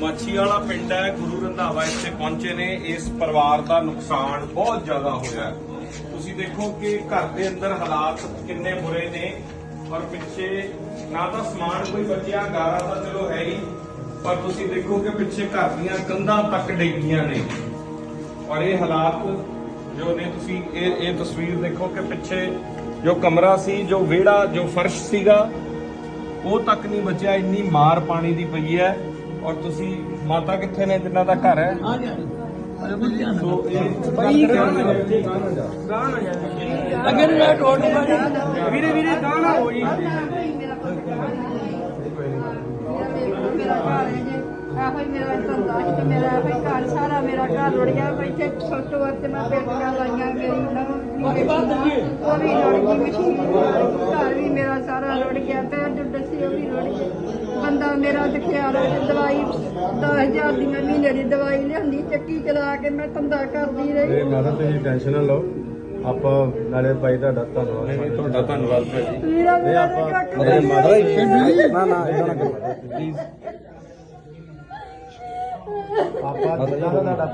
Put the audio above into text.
ਮਾਛੀ ਵਾਲਾ ਪਿੰਡ ਹੈ, ਗੁਰੂ ਰੰਧਾਵਾ ਇੱਥੇ ਪਹੁੰਚੇ ਨੇ। ਇਸ ਪਰਿਵਾਰ ਦਾ ਨੁਕਸਾਨ ਬਹੁਤ ਜ਼ਿਆਦਾ ਹੋਇਆ ਤੁਸੀਂ ਦੇਖੋ ਕਿ ਘਰ ਦੇ ਅੰਦਰ ਹਾਲਾਤ ਕਿੰਨੇ ਬੁਰੇ ਨੇ। ਔਰ ਪਿੱਛੇ ਨਾ ਤਾਂ ਸਮਾਨ ਕੋਈ ਬਚਿਆ, ਗਾਰਾ ਤਾਂ ਚਲੋ ਹੈ ਹੀ। ਪਰ ਤੁਸੀਂ ਦੇਖੋ ਕਿ ਪਿੱਛੇ ਘਰ ਦੀਆਂ ਕੰਧਾਂ ਤੱਕ ਡਿੱਗੀਆਂ ਨੇ। ਔਰ ਇਹ ਹਾਲਾਤ ਜੋ ਨੇ, ਤੁਸੀਂ ਇਹ ਇਹ ਤਸਵੀਰ ਦੇਖੋ ਕਿ ਪਿੱਛੇ ਜੋ ਕਮਰਾ ਸੀ, ਜੋ ਵਿਹੜਾ, ਜੋ ਫਰਸ਼ ਸੀਗਾ, ਉਹ ਤੱਕ ਨਹੀਂ ਬਚਿਆ। ਇੰਨੀ ਮਾਰ ਪਾਣੀ ਦੀ ਪਈ ਹੈ। ਔਰ ਤੁਸੀਂ ਮਾਤਾ ਕਿੱਥੇ ਨੇ ਜਿਨ੍ਹਾਂ ਦਾ ਘਰ ਹੈ? ਸੋ ਇਹ ਅੱਗੇ ਨੂੰ ਲੈ ਟੋਟ ਵੀਰੇ ਵੀਰੇ ਗਾਣਾ ਹੋ ਜੀ ਮੇਰਾ ਘਰ ਹੈ ਜੀ ਇਹੋ ਹੀ ਮੇਰਾ ਧੰਦਾ ਸੀ ਤੇ ਮੇਰਾ ਇਹੋ ਹੀ ਘਰ ਸਾਰਾ ਮੇਰਾ ਘਰ ਰੁੜ ਗਿਆ ਇੱਥੇ ਛੋਟੋ ਵਰਤੇ ਮੈਂ ਪੇਟੀਆਂ ਲਾਈਆਂ ਮੇਰੀ ਨਵ ਉਹ ਵੀ ਰੁੜ ਗਈ ਮਸ਼ੀਨ। ਘਰ ਵੀ ਮੇਰਾ ਸਾਰਾ ਰੁੜ ਗਿਆ। ਜੁੱਡੇ ਸੀ ਉਹ ਵੀ ਰੁੜ ਗਏ ਬੰਦਾ ਮੇਰਾ ਤੇ ਖਿਆਲ ਹੈ ਦਵਾਈ 10000 ਦੀ ਮੈਂ ਮਹੀਨੇ ਦੀ ਦਵਾਈ ਲਿਆਂਦੀ ਚੱਕੀ ਚਲਾ ਕੇ ਮੈਂ ਧੰਦਾ ਕਰਦੀ ਰਹੀ। ਇਹ ਮਾਤਾ ਤੁਸੀਂ ਟੈਨਸ਼ਨ ਨਾ ਲਓ। ਆਪਾਂ ਨਾਲੇ ਭਾਈ ਤੁਹਾਡਾ ਧੰਨਵਾਦ ਤੁਹਾਡਾ ਧੰਨਵਾਦ ਭਾਜੀ ਵੀਰਾ ਇਹ ਮੇਰਾ ਆਪਾਂ ਕੱਖ ਅਰੇ ਮਾਤਾ ਜੀ। ਨਾ ਨਾ ਇਦਾਂ ਨਾ ਕਰੋ। ਪਲੀਜ਼ ਆਪਾਂ ਦਾ ਤੁਹਾਡਾ